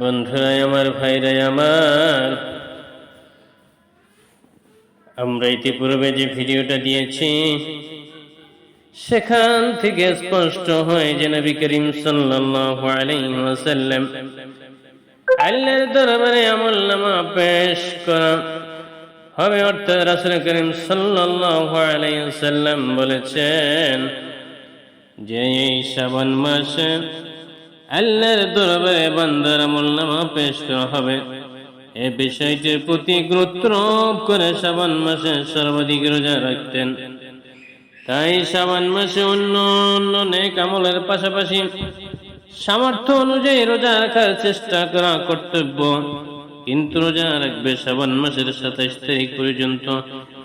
বন্ধুরাই আমার, ভাইরাই আমার। আমরা ইতিপূর্বে যে ভিডিওটা দিয়েছি, সেখান থেকে স্পষ্ট হয় যে নবী করিম আলাইহি ওয়াসাল্লাম আল্লাহর দরবারে আমল নামা পেশ করা হবে। অর্থাৎ রাসূল করিম ওয়াসাল্লাম বলেছেন যে এই শ্রাবণ মাসে আল্লাহর দরবারে বান্দার আমল নামা পেশ করা হবে। এ বিষয়টির প্রতি গুরুত্ব করে শ্রাবণ মাসে সর্বাধিক রোজা রাখতেন। তাই শ্রাবণ মাসে অন্য অন্য নেক আমলের পাশাপাশি সামর্থ্য অনুযায়ী রোজা রাখার চেষ্টা করা কর্তব্য। কিন্তু রোজা রাখবে শ্রাবণ মাসের সাতাইশ তারিখ পর্যন্ত।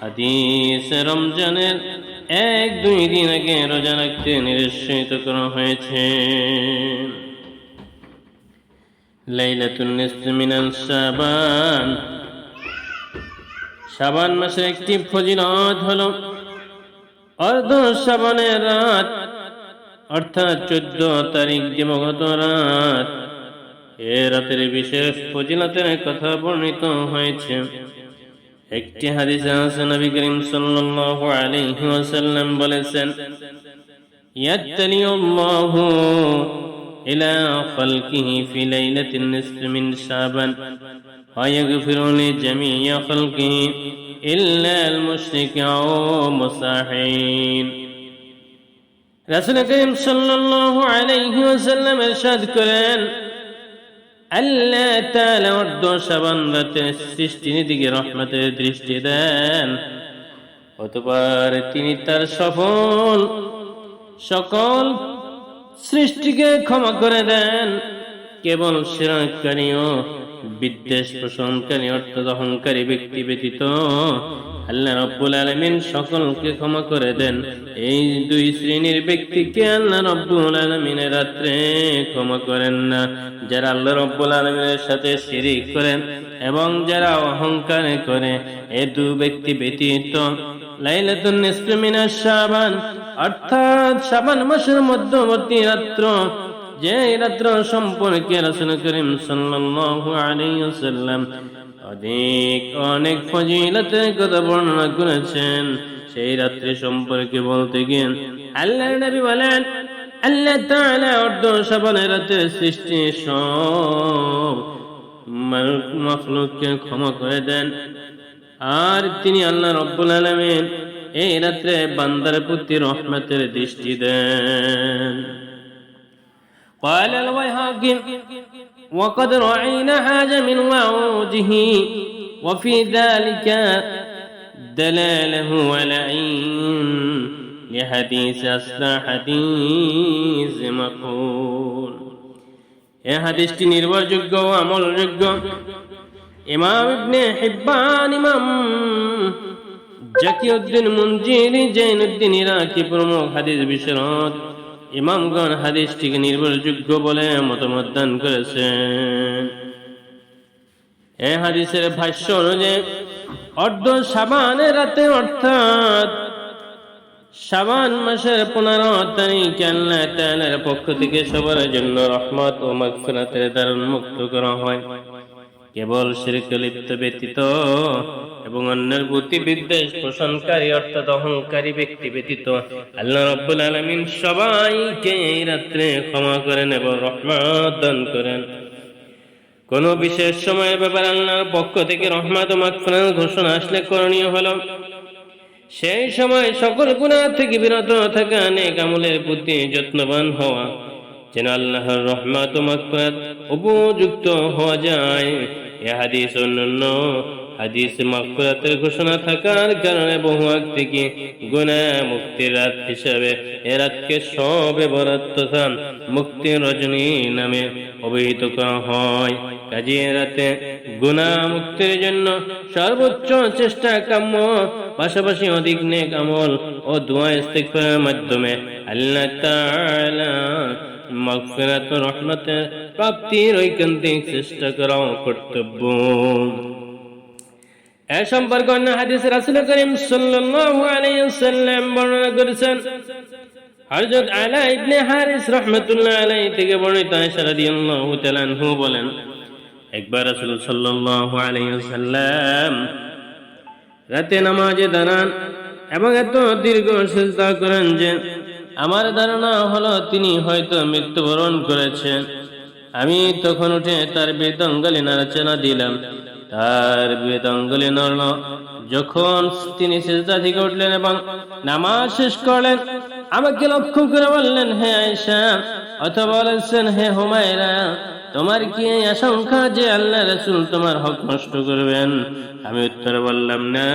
হাদিস রমজানের এক দুই দিন আগে রোজা রাখতে নিরুৎসাহিত করা হয়েছে। লাইলাতুন নিসফি মিনাল শাবান। শাবান মাসের একটি ফজিলত হলো অর্ধ শ্রাবণের রাত, অর্থাৎ চোদ্দ তারিখ দিবগত রাত। এ রাতের বিশেষ ফজিলতের কথা বর্ণিত হয়েছে। একটি হাদিসে আছে, নবী করিম সাল্লাল্লাহু আলাইহি ওয়াসাল্লাম বলেছেন ইয়াত্তালিউল্লাহু ইলা খালকিহি ফি লাইলাতিন নিসফি মিন শাবান ويغفر لجميع خلقه إلا المشرك أو مصاحين রাসূল করিম সাল্লাল্লাহু আলাইহি ওয়াসাল্লাম ইরশাদ করেন আল্লাহ তাআলা অর্ধ শাবান রাতে সৃষ্টির দিকে রহমতের দৃষ্টি দেন অতঃপর তিনি তার সফল সকল সৃষ্টিকে ক্ষমা করে দেন। কেবল শিরকারী ও বিদ্বেষ পোষণকারী অর্থাৎ অহংকারী ব্যক্তি ব্যতীত আল্লাহ রব্বুল আলমিন সকলকে ক্ষমা করে দেন। এই দুই শ্রেণির ব্যক্তিকে আল্লাহ রব্বুল আলমিনের রাত্রে ক্ষমা করেন না। যারা আল্লাহ রব্বুল আলমিনের সাথে শিরিক করেন এবং যারা অহংকার করে, এ দু ব্যক্তি ব্যতীত লাইলাতুন নিসফি মিনাশ শাবান অর্থাৎ শাবান মাসের মধ্যবর্তী রাত্র যে রাত্র সম্পর্কে রাসূল করিম সাল্লাল্লাহু আলাইহি ওয়াসাল্লাম অনেক অনেক ফজিলতের কথা বর্ণনা করেছেন, সেই রাত্রি সম্পর্কে বলতে গিয়ে আল্লাহর নবী বলেন, আল্লাহ তাআলা অর্ধ শাবানের রাতে সৃষ্টি সব মাখলুককে ক্ষমা করে দেন। আর তিনি আল্লাহ রব্বুল আলামিন এই রাত্রে বান্দার প্রতি রহমতের দৃষ্টি দেন قال الويهقي وقد رأينا هذا من وعوده وفي ذلك دلاله على عين لحديث أصلا حديث مقول এ হাদিসটি নির্ভরযোগ্য ও আমলযোগ্য ইমাম ইবনে হিব্বান ইমাম জাকিউদ্দিন মুনজিরি, জৈনুদ্দিন ইরাকি প্রমুখ হাদিস বিশরত ইমামগণ হাদিসটিকে নির্ভরযোগ্য বলে মতামত দান করেছেন। এ হাদিসের ভাষ্য অনুযায়ী, অর্ধ সাবানের রাতে, অর্থাৎ সাবান মাসের পনেরো তারিখ আল্লাহ তাআলার পক্ষ থেকে সবার জন্য রহমত ও মাগফিরাতের দ্বার উন্মুক্ত করা হয়। কেবল শিরক লিপ্ত ব্যতীত এবং অন্যের প্রতি বিদ্বেষ পোষণকারী অর্থাৎ অহংকারী ব্যক্তি ব্যতীত, আল্লাহ রব্বুল আলমিন সবাইকে এই রাত্রে ক্ষমা করেন এবং রহমত দান করেন। কোন বিশেষ সময়ের ব্যাপারে আল্লাহর পক্ষ থেকে রহমত ও মাগফিরাত ঘোষণা আসলে করণীয় হলো, সেই সময় সকল গুনাহ থেকে বিরত থাকা, নেক আমলের প্রতি যত্নবান হওয়া। যেন আল্লাহর রহমত ও মাগফিরাত উপযুক্ত হওয়া যায়। এ হাদিস অন্যান্য হাদিসে মাগফিরাতের ঘোষণা থাকার কারণে বহু আগ থেকে গুনাহ মুক্তির রাত হিসাবে এ রাতকে সবে বরাত তথা মুক্তির রজনী নামে অভিহিত করা হয়। কাজে রাতে গুনাহ মুক্তির জন্য সর্বোচ্চ চেষ্টা, কাম্য, পাশাপাশি অধিক নেক আমল ও দোয়া ইস্তেগফারের মাধ্যমে আল্লাহ তাআলা মাগফিরাত রহমতের প্রাপ্তির ঐকান্তিক চেষ্টা করাও কর্তব্য। এ সম্পর্কে অন্য হাদিস রাসূল করিম সাল্লাল্লাহু আলাইহি ওয়াসাল্লাম বর্ণনা করেছেন, হযরত আলা ইবনে হারিস রাহমাতুল্লাহ আলাইহি থেকে বর্ণিত আয়েশা রাদিয়াল্লাহু তাআলা আনহু বলেন, একবার রাসূল সাল্লাল্লাহু আলাইহি ওয়াসাল্লাম রাতে নামাজে দাঁড়ান এবং এত দীর্ঘ সিজদা করেন যে আমার ধারণা হলো তিনি হয়তো মৃত্যুবরণ করেছেন আমি তখন উঠে তার বেদঙ্গলি নাড়াচাড়া দিলাম। তার বেদঙ্গলি নড়ল। যখন তিনি সিজদা থেকে উঠলেন এবং নামাজ শেষ করলেন, আমাকে লক্ষ্য করে বললেন, হে আয়সা অথবা বলেছেন, হে হুমায়রা, তোমার কি এই আশঙ্কা যে আল্লাহ রসুল তোমার হক নষ্ট করবেন? আমি উত্তর বললাম, না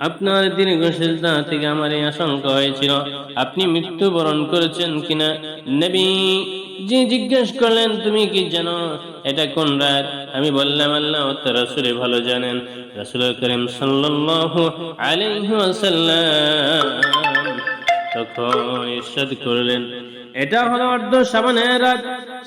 আপনার দীর্ঘ সেজদা থেকে আমার এই আশঙ্কা হয়েছিল। আপনি মৃত্যুবরণ করেছেন কিনা? নবী যে জিজ্ঞেস করলেন, তুমি কি জানো? এটা কোন রাত? আমি বললাম, আল্লাহ তার রাসূলে ভালো জানেন। রাসূল করিম সাল্লাল্লাহু আলাইহি ওয়াসাল্লাম করলেন। এটা হলো অর্ধ সাবানের রাত।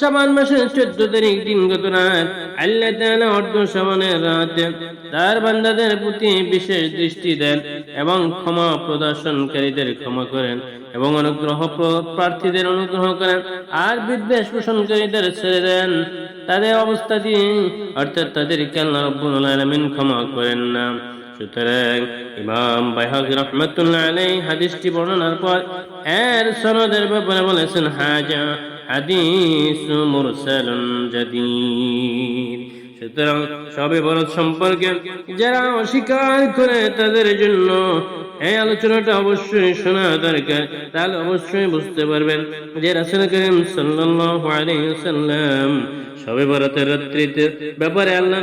সাবান মাসের চোদ্দ তারিখ দিন গত রাত। আল্লাহ তাআলা অর্ধ সাবানের তার বান্দাদের প্রতি বিশেষ দৃষ্টি দেন এবং ক্ষমা প্রদর্শনকারীদের ক্ষমা করেন এবং অনুগ্রহ প্রার্থীদের অনুগ্রহ করেন আর বিদ্বেষ পোষণকারীদের ছেড়ে দেন। তাদের অবস্থা দিয়ে অর্থাৎ তাদেরকে আল্লাহ রব্বুল আলামিন ক্ষমা করেন না। সুতরাং ইমাম বাইহাকি রহমতুল্লাহ আলাই হাদিসটি বর্ণনার পর এর সনদের ব্যাপারে বলেছেন, হাজা হাদিস মুরসালুন জাদিদ। সুতরাং সবে বরত সম্পর্কে যারা অস্বীকার করে তাদের জন্য এই আলোচনাটা অবশ্যই শোনা দরকার। তাহলে অবশ্যই বুঝতে পারবেন যে রাসূল করিম সাল্লাল্লাহু আলাইহি ওয়াসাল্লাম সবে বরাতের রাত্রিতে ব্যাপারে আল্লাহ